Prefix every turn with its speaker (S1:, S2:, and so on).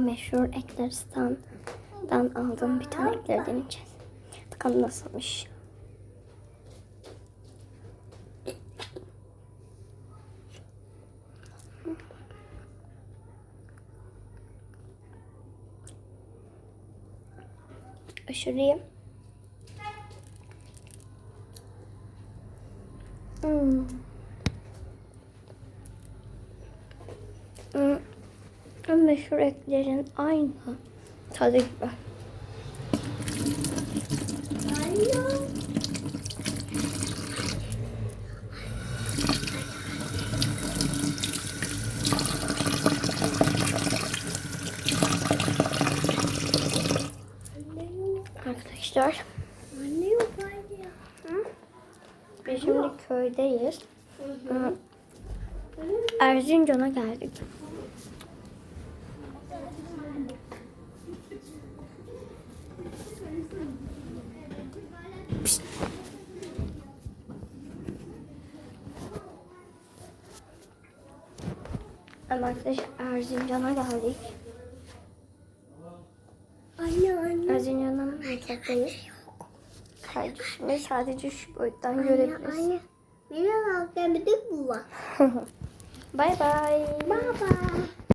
S1: Meşhur Ekleristan'dan aldığım bir tane ekleri deneyeceğiz. Bakalım nasılmış. Aşırı. Hmm. Hmm. Meşhur eklerin aynı tadı gibi. Arkadaşlar
S2: Anne yok
S1: biz şimdi köydeyiz. Erzincan'a geldik. Pişt. Arkadaşlar Erzincan'a geldik.
S2: Anne anne.
S1: Erzincan'ın mutfaktayız. Kardeşimi sadece şu boyuttan
S2: Anne
S1: görebiliriz.
S2: anne. Benim altımda bir de bu var.
S1: Bye bye.
S2: Baba.